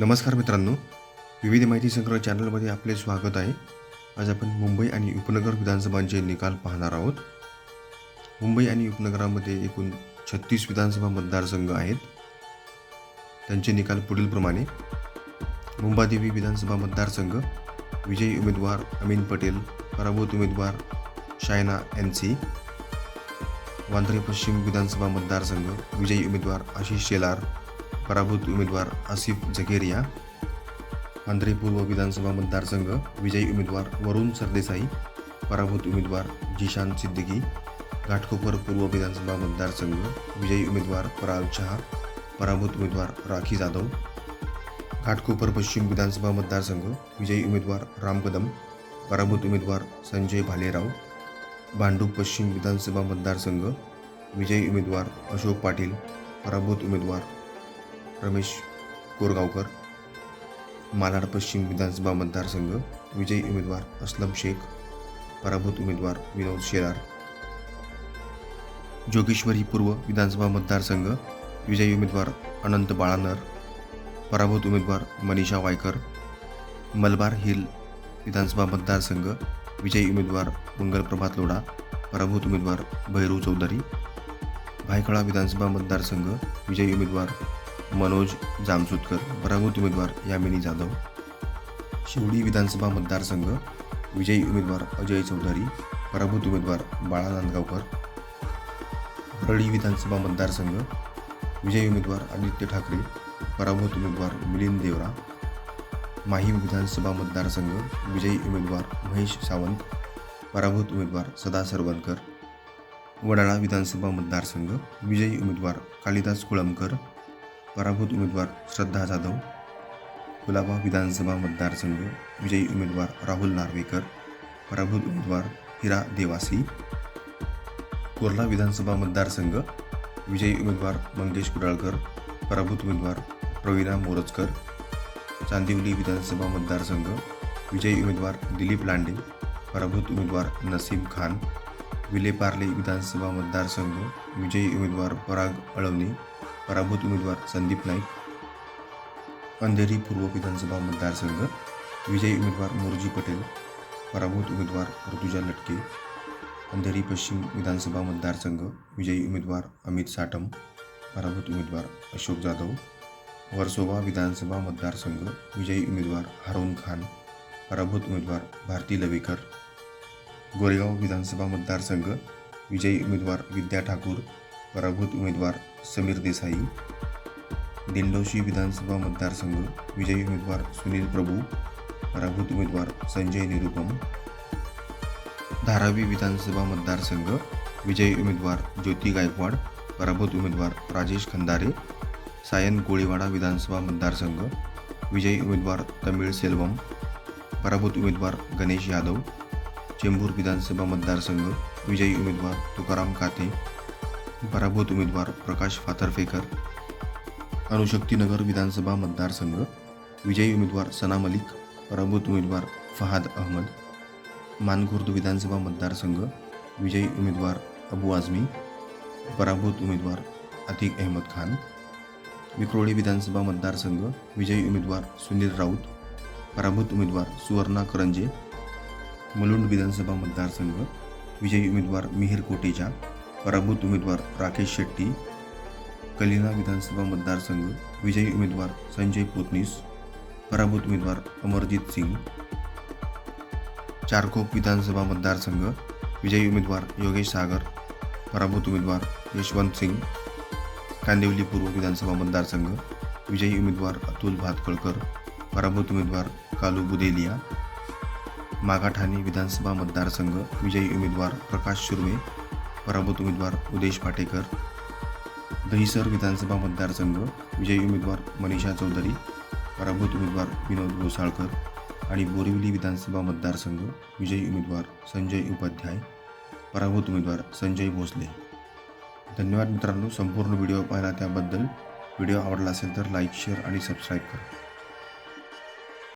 नमस्कार मित्रांनो. विविध माहिती संग्रह चॅनलमध्ये आपले स्वागत आहे. आज आपण मुंबई आणि उपनगर विधानसभांचे निकाल पाहणार आहोत. मुंबई आणि उपनगरामध्ये एकूण छत्तीस विधानसभा मतदारसंघ आहेत. त्यांचे निकाल पुढीलप्रमाणे. मुंबादेवी विधानसभा मतदारसंघ विजयी उमेदवार अमीन पटेल पराभूत उमेदवार शायना एन सी वांद्रे पश्चिम विधानसभा मतदारसंघ विजयी उमेदवार आशिष शेलार पराभूत उमेदवार आसिफ जगेरिया वांद्रे पूर्व विधानसभा मतदारसंघ विजयी उमेदवार वरुण सरदेसाई पराभूत उमेदवार जिशान सिद्दीकी घाटकोपर पूर्व विधानसभा मतदारसंघ विजयी उमेदवार पराग शहा पराभूत उमेदवार राखी जाधव घाटकोपर पश्चिम विधानसभा मतदारसंघ विजयी उमेदवार राम कदम पराभूत उमेदवार संजय भालेराव भांडूप पश्चिम विधानसभा मतदारसंघ विजयी उमेदवार अशोक पाटील पराभूत उमेदवार रमेश कोरगावकर मालाड पश्चिम विधानसभा मतदारसंघ विजयी उमेदवार असलम शेख पराभूत उमेदवार विनोद शेलार जोगेश्वरी पूर्व विधानसभा मतदारसंघ विजयी उमेदवार अनंत बाळानर पराभूत उमेदवार मनीषा वायकर मलबार हिल विधानसभा मतदारसंघ विजयी उमेदवार मंगल प्रभात लोढा पराभूत उमेदवार भैरू चौधरी भायखळा विधानसभा मतदारसंघ विजयी उमेदवार मनोज जामसुतकर पराभूत उमेदवार यामिनी जाधव शिवडी विधानसभा मतदारसंघ विजयी उमेदवार अजय चौधरी पराभूत उमेदवार बाळा नांदगावकर परळी विधानसभा मतदारसंघ विजयी उमेदवार आदित्य ठाकरे पराभूत उमेदवार मिलिंद देवरा माहीम विधानसभा मतदारसंघ विजयी उमेदवार महेश सावंत पराभूत उमेदवार सदा सरवणकर वडाळा विधानसभा मतदारसंघ विजयी उमेदवार कालिदास कुळमकर पराभूत उमेदवार श्रद्धा जाधव कुलाबा विधानसभा मतदारसंघ विजयी उमेदवार राहुल नार्वेकर पराभूत उमेदवार हिरा देवासी कुर्ला विधानसभा मतदारसंघ विजयी उमेदवार मंगेश कुडाळकर पराभूत उमेदवार प्रवीणा मोरजकर चांदिवली विधानसभा मतदारसंघ विजयी उमेदवार दिलीप लांडे पराभूत उमेदवार नसीम खान विलेपार्ले विधानसभा मतदारसंघ विजयी उमेदवार पराग अळवणे पराभूत उमेदवार संदीप नाईक अंधेरी पूर्व विधानसभा मतदारसंघ विजयी उमेदवार मोरजी पटेल पराभूत उमेदवार ऋतुजा लटके अंधेरी पश्चिम विधानसभा मतदारसंघ विजयी उमेदवार अमित साटम पराभूत उमेदवार अशोक जाधव वर्सोवा विधानसभा मतदारसंघ विजयी उमेदवार हारून खान पराभूत उमेदवार भारती लवेकर गोरेगाव विधानसभा मतदारसंघ विजयी उमेदवार विद्या ठाकूर पराभूत उमेदवार समीर देसाई दिंडोशी विधानसभा मतदारसंघ विजयी उमेदवार सुनील प्रभू पराभूत उमेदवार संजय निरुपम धारावी विधानसभा मतदारसंघ विजयी उमेदवार ज्योती गायकवाड पराभूत उमेदवार राजेश खंदारे सायन कोळीवाडा विधानसभा मतदारसंघ विजयी उमेदवार तमिळ सेल्वम पराभूत उमेदवार गणेश यादव चेंबूर विधानसभा मतदारसंघ विजयी उमेदवार तुकाराम काते पराभूत उमेदवार प्रकाश फातर्फेकर अणुशक्तीनगर विधानसभा मतदारसंघ विजयी उमेदवार सना मलिक पराभूत उमेदवार फहाद अहमद मानखुर्द विधानसभा मतदारसंघ विजयी उमेदवार अबू आझमी पराभूत उमेदवार अतिक अहमद खान विक्रोळी विधानसभा मतदारसंघ विजयी उमेदवार सुनील राऊत पराभूत उमेदवार सुवर्णा करंजे मुलुंड विधानसभा मतदारसंघ विजयी उमेदवार मिहिर कोटेचा पराभूत उमेदवार राकेश शेट्टी कलिना विधानसभा मतदारसंघ विजयी उमेदवार संजय पोतनीस पराभूत उमेदवार अमरजीत सिंग चारकोप विधानसभा मतदारसंघ विजयी उमेदवार योगेश सागर पराभूत उमेदवार यशवंत सिंग कांदिवली पूर्व विधानसभा मतदारसंघ विजयी उमेदवार अतुल भातकळकर पराभूत उमेदवार कालू बुदेलिया मागाठाणे विधानसभा मतदारसंघ विजयी उमेदवार प्रकाश सुर्वे पराभूत उमेदवार उदेश पाटेकर दहिसर विधानसभा मतदारसंघ विजयी उमेदवार मनीषा चौधरी पराभूत उमेदवार विनोद घोसाळकर आणि बोरिवली विधानसभा मतदारसंघ विजयी उमेदवार संजय उपाध्याय पराभूत उमेदवार संजय भोसले. धन्यवाद मित्रांनो संपूर्ण व्हिडिओ पाहिला त्याबद्दल. व्हिडिओ आवडला असेल तर लाईक शेअर आणि सबस्क्राईब करा.